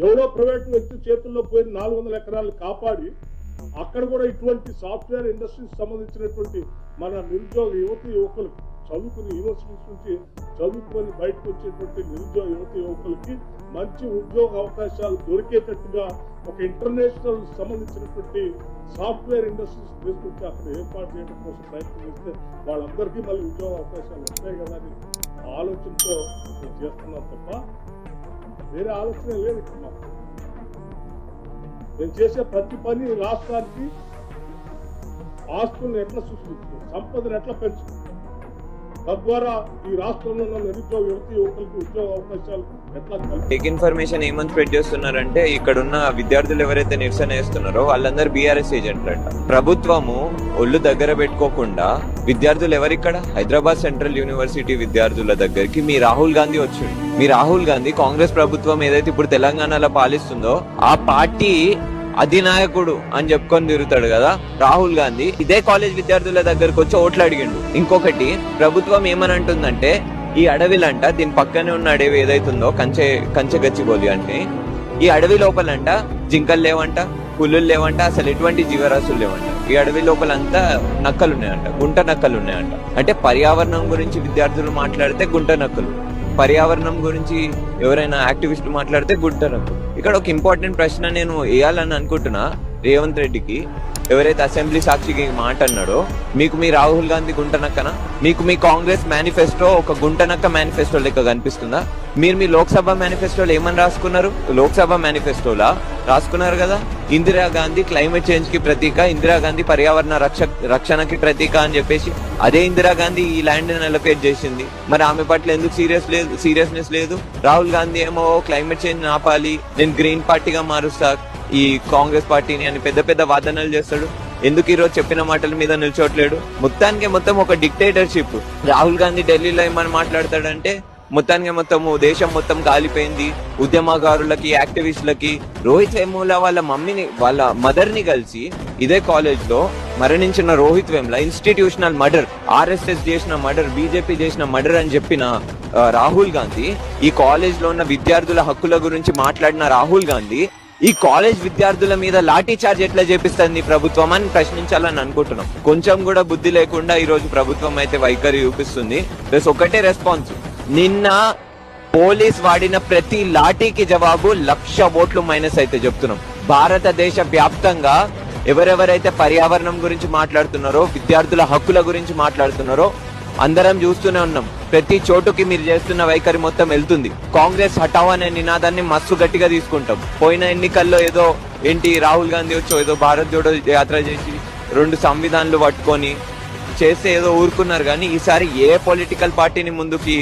ఎవరో ప్రైవేట్ వ్యక్తి చేతుల్లో పోయిన నాలుగు వందల ఎకరాలు కాపాడి అక్కడ కూడా ఇటువంటి సాఫ్ట్వేర్ ఇండస్ట్రీకి సంబంధించినటువంటి మన నిరుద్యోగ యువతి యువకులు చదువుకుని యూనివర్సిటీస్ నుంచి చదువుకొని బయటకు వచ్చేటువంటి నిరుద్యోగ యువతి యువకులకి మంచి ఉద్యోగ అవకాశాలు దొరికేటట్టుగా ఒక ఇంటర్నేషనల్ సంబంధించినటువంటి సాఫ్ట్వేర్ ఇండస్ట్రీస్ తీసుకొచ్చి అక్కడ ఏర్పాటు చేయడం కోసం ప్రయత్నం చేస్తే వాళ్ళందరికీ మళ్ళీ ఉద్యోగ అవకాశాలు వస్తాయి కదా అని ఆలోచనతో చేస్తున్నాం తప్ప వేరే ఆలోచన లేదు. నేను చేసే ప్రతి పని రాష్ట్రానికి ఆస్తులను ఎట్లా సృష్టించుకో సంపదను ఎట్లా పెంచుతుంది తద్వారా ఈ రాష్ట్రంలో ఉన్న నిరుద్యోగ యువతి యువకులకు ఉద్యోగ అవకాశాలు టెక్ టేక్ ఇన్ఫర్మేషన్ ఏమని స్ప్రెడ్ చేస్తున్నారంటే ఇక్కడ ఉన్న విద్యార్థులు ఎవరైతే నిరసన చేస్తున్నారో వాళ్ళందరూ బీఆర్ఎస్ ఏజెంట్లు అంట ప్రభుత్వము ఒళ్ళు దగ్గర పెట్టుకోకుండా విద్యార్థులు ఎవరిక్కడ? హైదరాబాద్ సెంట్రల్ యూనివర్సిటీ విద్యార్థుల దగ్గరికి మీ రాహుల్ గాంధీ వచ్చిండు. మీ రాహుల్ గాంధీ కాంగ్రెస్ ప్రభుత్వం ఏదైతే ఇప్పుడు తెలంగాణలో పాలిస్తుందో ఆ పార్టీ అధినాయకుడు అని చెప్పుకొని తిరుగుతాడు కదా రాహుల్ గాంధీ. ఇదే కాలేజ్ విద్యార్థుల దగ్గరకు వచ్చి ఓట్లు అడిగిండు. ఇంకొకటి ప్రభుత్వం ఏమని అంటుందంటే ఈ అడవిలంట దీని పక్కనే ఉన్న అడవి ఏదైతుందో కంచె కంచె గచ్చిబోలి అంటే ఈ అడవి లోపలంట జింకలు లేవంట పులులు లేవంట అసలు ఎటువంటి జీవరాశులు లేవంట. ఈ అడవి లోపలంతా నక్కలు ఉన్నాయంట గుంట నక్కలు ఉన్నాయంట అంటే పర్యావరణం గురించి విద్యార్థులు మాట్లాడితే గుంట నక్కలు. పర్యావరణం గురించి ఎవరైనా యాక్టివిస్టులు మాట్లాడితే గుంట నక్కలు. ఇక్కడ ఒక ఇంపార్టెంట్ ప్రశ్న నేను వేయాలని అనుకుంటున్నా రేవంత్ రెడ్డికి. ఎవరైతే అసెంబ్లీ సాక్షికి మాట అన్నాడో మీకు మీ రాహుల్ గాంధీ గుంటనక్కన మీకు మీ కాంగ్రెస్ మేనిఫెస్టో ఒక గుంటనక్క మేనిఫెస్టో లెక్క కనిపిస్తుందా? మీరు మీ లోక్సభ మేనిఫెస్టోలో ఏమని రాసుకున్నారు? లోక్సభ మేనిఫెస్టోలా రాసుకున్నారు కదా. ఇందిరాగాంధీ క్లైమేట్ చేంజ్కి ప్రతీక ఇందిరాగాంధీ పర్యావరణ రక్ష రక్షణకి ప్రతీక అని చెప్పేసి అదే ఇందిరాగాంధీ ఈ ల్యాండ్ నెలపేట్ చేసింది. మరి ఆమె పట్ల ఎందుకు సీరియస్ లేదు సీరియస్నెస్ లేదు? రాహుల్ గాంధీ ఏమో క్లైమేట్ చేంజ్ ఆపాలి నేను గ్రీన్ పార్టీగా మారుస్తా ఈ కాంగ్రెస్ పార్టీని అని పెద్ద పెద్ద వాదనలు చేస్తాడు. ఎందుకు ఈరోజు చెప్పిన మాటల మీద నిల్చోట్లేడు? మొత్తానికి మొత్తం ఒక డిక్టేటర్షిప్ రాహుల్ గాంధీ ఢిల్లీలో ఏమని మాట్లాడతాడంటే మొత్తానికి మొత్తం దేశం మొత్తం కాలిపోయింది. ఉద్యమకారులకి యాక్టివిస్టులకి రోహిత్ వేముల వాళ్ళ మమ్మీని వాళ్ళ మదర్ని కలిసి ఇదే కాలేజ్లో మరణించిన Rohith Vemula institutional murder RSS చేసిన మర్డర్ బీజేపీ చేసిన మర్డర్ అని చెప్పిన రాహుల్ గాంధీ ఈ కాలేజ్లో ఉన్న విద్యార్థుల హక్కుల గురించి మాట్లాడిన రాహుల్ గాంధీ ఈ కాలేజ్ విద్యార్థుల మీద లాఠీ చార్జ్ ఎట్లా చేపిస్తుంది ప్రభుత్వం అని ప్రశ్నించాలని అనుకుంటున్నాం. కొంచెం కూడా బుద్ధి లేకుండా ఈ రోజు ప్రభుత్వం అయితే వైఖరి చూపిస్తుంది. ప్లస్ ఒకటే రెస్పాన్స్. నిన్న పోలీస్ వాడిన ప్రతి లాఠీకి జవాబు లక్ష ఓట్లు మైనస్ అయితే చెప్తున్నాం. భారతదేశ వ్యాప్తంగా ఎవరెవరైతే పర్యావరణం గురించి మాట్లాడుతున్నారో విద్యార్థుల హక్కుల గురించి మాట్లాడుతున్నారో అందరం చూస్తూనే ఉన్నాం. ప్రతి చోటుకి మీరు చేస్తున్న వైఖరి మొత్తం వెళ్తుంది. కాంగ్రెస్ హటావ్ అనే నినాదాన్ని మస్తు గట్టిగా తీసుకుంటాం. పోయిన ఎన్నికల్లో ఏదో ఏంటి రాహుల్ గాంధీ వచ్చో ఏదో భారత్ జోడో యాత్ర చేసి రెండు సంవిధానాలు పట్టుకొని చేస్తే ఏదో ఊరుకున్నారు. కానీ ఈసారి ఏ పొలిటికల్ పార్టీని ముందుకి